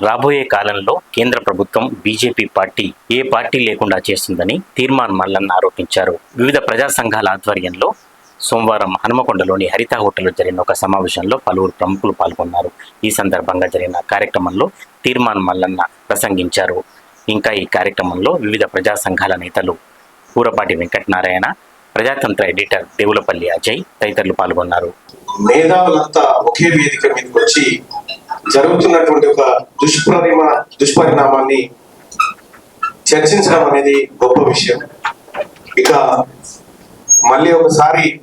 రాబోయే కాలంలో కేంద్ర ప్రభుత్వం బీజేపీ పార్టీ ఏ పార్టీ లేకుండా చేస్తుందని తీర్మాన్ మల్లన్న ఆరోపించారు. వివిధ ప్రజా సంఘాల ఆధ్వర్యంలో సోమవారం హనుమకొండలోని హరిత హోటల్లో జరిగిన ఒక సమావేశంలో పలువురు ప్రముఖులు పాల్గొన్నారు. ఈ సందర్భంగా జరిగిన కార్యక్రమంలో తీర్మాన్ మల్లన్న ప్రసంగించారు. ఇంకా ఈ కార్యక్రమంలో వివిధ ప్రజా సంఘాల నేతలు కూరపాటి వెంకటనారాయణ ప్రజాతంత్ర ఎడిటర్ దేవులపల్లి అజయ్ తదితరులు పాల్గొన్నారు. మేధావులంతా ఒకే వేదిక మీదకి వచ్చి జరుగుతున్నటువంటి ఒక దుష్పరిమ దుష్పరిణామాన్ని చర్చించడం అనేది గొప్ప విషయం. ఇక మళ్ళీ ఒకసారి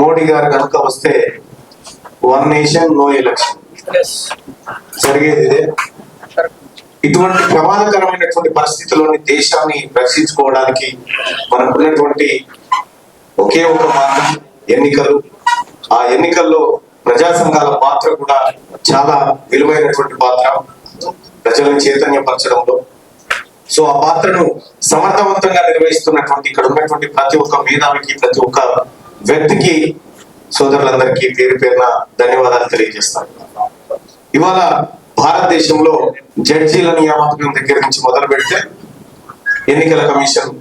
మోడీ గారు కనుక వస్తే వన్ నేషన్ నో ఎలక్షన్. జరిగేది ఇదే. ఇటువంటి ప్రమాదకరమైనటువంటి పరిస్థితుల్లోని దేశాన్ని రక్షించుకోవడానికి మనకున్నటువంటి ఒకే ఒక మార్గం ఎన్నికలు. ఆ ఎన్నికల్లో ప్రజా సంఘాల పాత్ర కూడా చాలా విలువైనటువంటి పాత్ర ప్రజలను చైతన్యపరచడంలో. సో ఆ పాత్రను సమర్థవంతంగా నిర్వహిస్తున్నటువంటి ఇక్కడ ఉన్నటువంటి ప్రతి ఒక్క మేధావికి ప్రతి ఒక్క వ్యక్తికి సోదరులందరికీ పేరు పేరున ధన్యవాదాలు తెలియజేస్తాను. ఇవాళ భారతదేశంలో జడ్జీల నియామకం దగ్గర నుంచి మొదలు పెడితే ఎన్నికల కమిషన్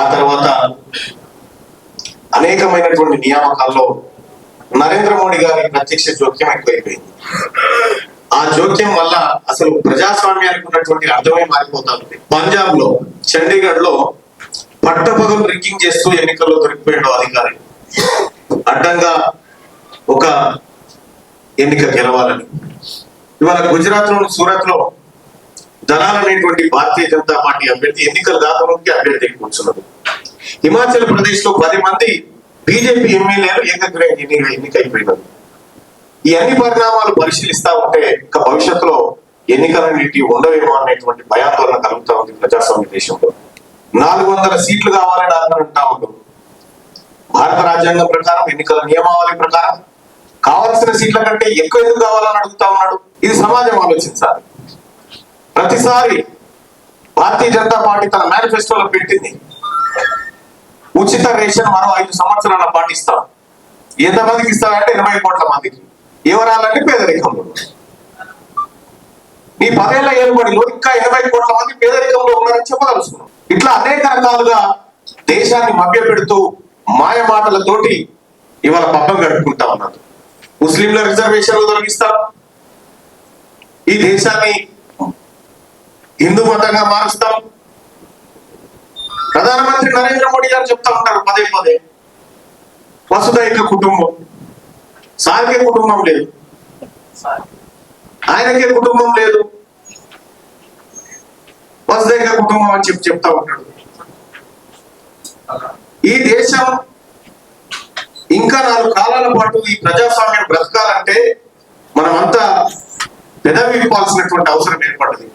ఆ తర్వాత అనేకమైనటువంటి నియామకాల్లో నరేంద్ర మోడీ గారి ప్రత్యక్ష జోక్యం ఎక్కువైపోయింది. ఆ జోక్యం వల్ల అసలు ప్రజాస్వామ్యానికి ఉన్నటువంటి అర్థమే మారిపోతా ఉంది. పంజాబ్లో చండీగఢ్లో పట్టపగలు రిగ్గింగ్ చేస్తూ ఎన్నికల్లో దొరికిపోయాడు అధికారి. అడ్డంగా ఒక ఎన్నిక గెలవాలని. ఇవాళ గుజరాత్లోని సూరత్లో దళాలు అనేటువంటి భారతీయ జనతా పార్టీ అభ్యర్థి ఎన్నికలు దాదాపు అభ్యర్థి కూర్చున్నది హిమాచల్ ప్రదేశ్లో పది మంది బీజేపీ ఎమ్మెల్యేలు ఏకగ్రహ ఎన్నిక ఎన్నికైపోయినారు. ఈ అన్ని పరిణామాలు పరిశీలిస్తా ఉంటే ఇంకా భవిష్యత్తులో ఎన్నికలన్నిటి ఉండవేమో అనేటువంటి భయాందోళన కలుగుతా ఉంది ప్రజాస్వామ్య దేశంలో. నాలుగు వందల సీట్లు కావాలని అందరూ అంటా ఉన్నారు భారత రాజ్యాంగం ప్రకారం ఎన్నికల నియమావళి ప్రకారం కావాల్సిన సీట్ల కంటే ఎక్కువ ఎందుకు కావాలని అడుగుతా ఉన్నాడు? ఇది సమాజం ఆలోచించాలి. ప్రతిసారి భారతీయ జనతా పార్టీ తన మేనిఫెస్టోలో పెట్టింది. ఉచిత రేషన్ మరో ఐదు సంవత్సరాల పాటిస్తాం ఎంతమందికి ఇస్తామంటే ఎనభై కోట్ల మందికి. ఎవరాలంటే పేదరికంలో. నీ పదేళ్ళ ఏలుబడిలో ఇంకా ఎనభై కోట్ల మంది పేదరికంలో ఉన్నారని చెప్పదలుచుకున్నాం. ఇట్లా అనేక రకాలుగా దేశాన్ని మభ్యపెడుతూ మాయ మాటలతోటి ఇవాళ పబ్బం గడుపుకుంటా ఉన్నారు ముస్లింల రిజర్వేషన్లు తొలగిస్తారు ఈ దేశాన్ని హిందూ మతంగా మారుస్తాం. ప్రధానమంత్రి నరేంద్ర మోడీ గారు చెప్తా ఉంటారు పదే పదే. వసుదైక కుటుంబం. సారికే కుటుంబం లేదు. ఆయనకే కుటుంబం లేదు. వసుదైక కుటుంబం అని చెప్పి చెప్తా ఉంటాడు. ఈ దేశం ఇంకా నాలుగు కాలాల పాటు ఈ ప్రజాస్వామ్యం బ్రతకాలంటే మనమంతా పెదవి విప్పాల్సినటువంటి అవసరం ఏర్పడ్డది.